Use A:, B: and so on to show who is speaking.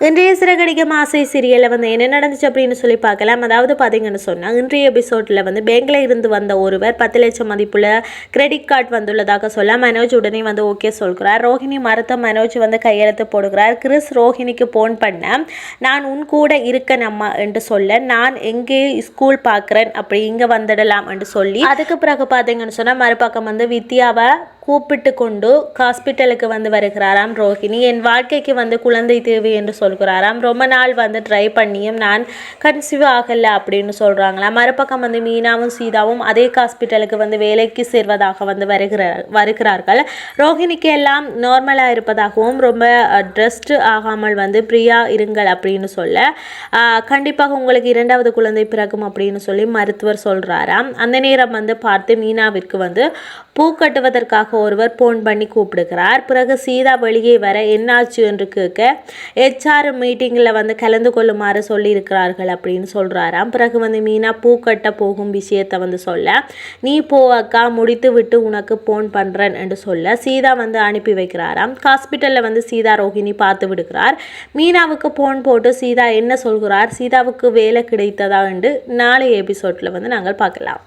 A: இன்றைய சிறகடிக்கும் ஆசை சீரியலில் வந்து என்ன நடந்துச்சு அப்படின்னு சொல்லி பார்க்கலாம். அதாவது பார்த்தீங்கன்னு சொன்னால் இன்றைய எபிசோடில் வந்து பேங்கில் இருந்து வந்த ஒருவர் பத்து லட்சம் மதிப்புள்ள கிரெடிட் கார்டு வந்துள்ளதாக சொல்ல மனோஜ் உடனே வந்து ஓகே சொல்கிறார். ரோஹிணி மறுத்த மனோஜ் வந்து கையெழுத்து போடுகிறார். கிறிஸ் ரோஹிணிக்கு ஃபோன் பண்ண நான் உன் கூட இருக்க நம்ம என்று சொல்ல நான் எங்கே ஸ்கூல் பார்க்குறேன்? அப்படி இங்கே வந்துடலாம் என்று சொல்லி அதுக்கு பிறகு பார்த்தீங்கன்னு சொன்னால் மறுபக்கம் வந்து வித்யாவை கூப்பிட்டு கொண்டு ஹாஸ்பிட்டலுக்கு வந்து வருகிறாராம் ரோஹிணி. என் வாழ்க்கைக்கு வந்து குழந்தை தேவை என்று சொல்கிறாராம். ரொம்ப நாள் வந்து ட்ரை பண்ணியும் நான் கன்சீவ் ஆகலை அப்படின்னு சொல்கிறாங்களாம் மறுபக்கம் வந்து மீனாவும் சீதாவும் அதே ஹாஸ்பிட்டலுக்கு வந்து வேலைக்கு சேர்வதாக வந்து வருகிற வருகிறார்கள். ரோஹிணிக்கு எல்லாம் நார்மலாக இருப்பதாகவும் ரொம்ப ட்ரெஸ்டு ஆகாமல் வந்து பிரியா இருங்கள் அப்படின்னு சொல்ல கண்டிப்பாக உங்களுக்கு இரண்டாவது குழந்தை பிறக்கும் அப்படின்னு சொல்லி மருத்துவர் சொல்கிறாராம் அந்த நேரம் வந்து பார்த்து மீனாவிற்கு வந்து பூ கட்டுவதற்காக ஒருவர் ஃபோன் பண்ணி கூப்பிடுகிறார். பிறகு சீதா வெளியே வர என்னாச்சு என்று கேட்க ஹெச்ஆர் மீட்டிங்கில் வந்து கலந்து கொள்ளுமாறு சொல்லியிருக்கிறார்கள் அப்படின்னு சொல்கிறாராம் பிறகு வந்து மீனா பூ கட்ட போகும் விஷயத்தை வந்து சொல்ல நீ போ அக்கா முடித்து விட்டு உனக்கு ஃபோன் பண்ணுறேன் என்று சொல்ல சீதா வந்து அனுப்பி வைக்கிறாராம். ஹாஸ்பிட்டலில் வந்து சீதா ரோஹிணி பார்த்து விடுகிறார். மீனாவுக்கு ஃபோன் போட்டு சீதா என்ன சொல்கிறார்? சீதாவுக்கு வேலை கிடைத்ததா என்று நாளைய எபிசோடில் வந்து நாங்கள் பார்க்கலாம்.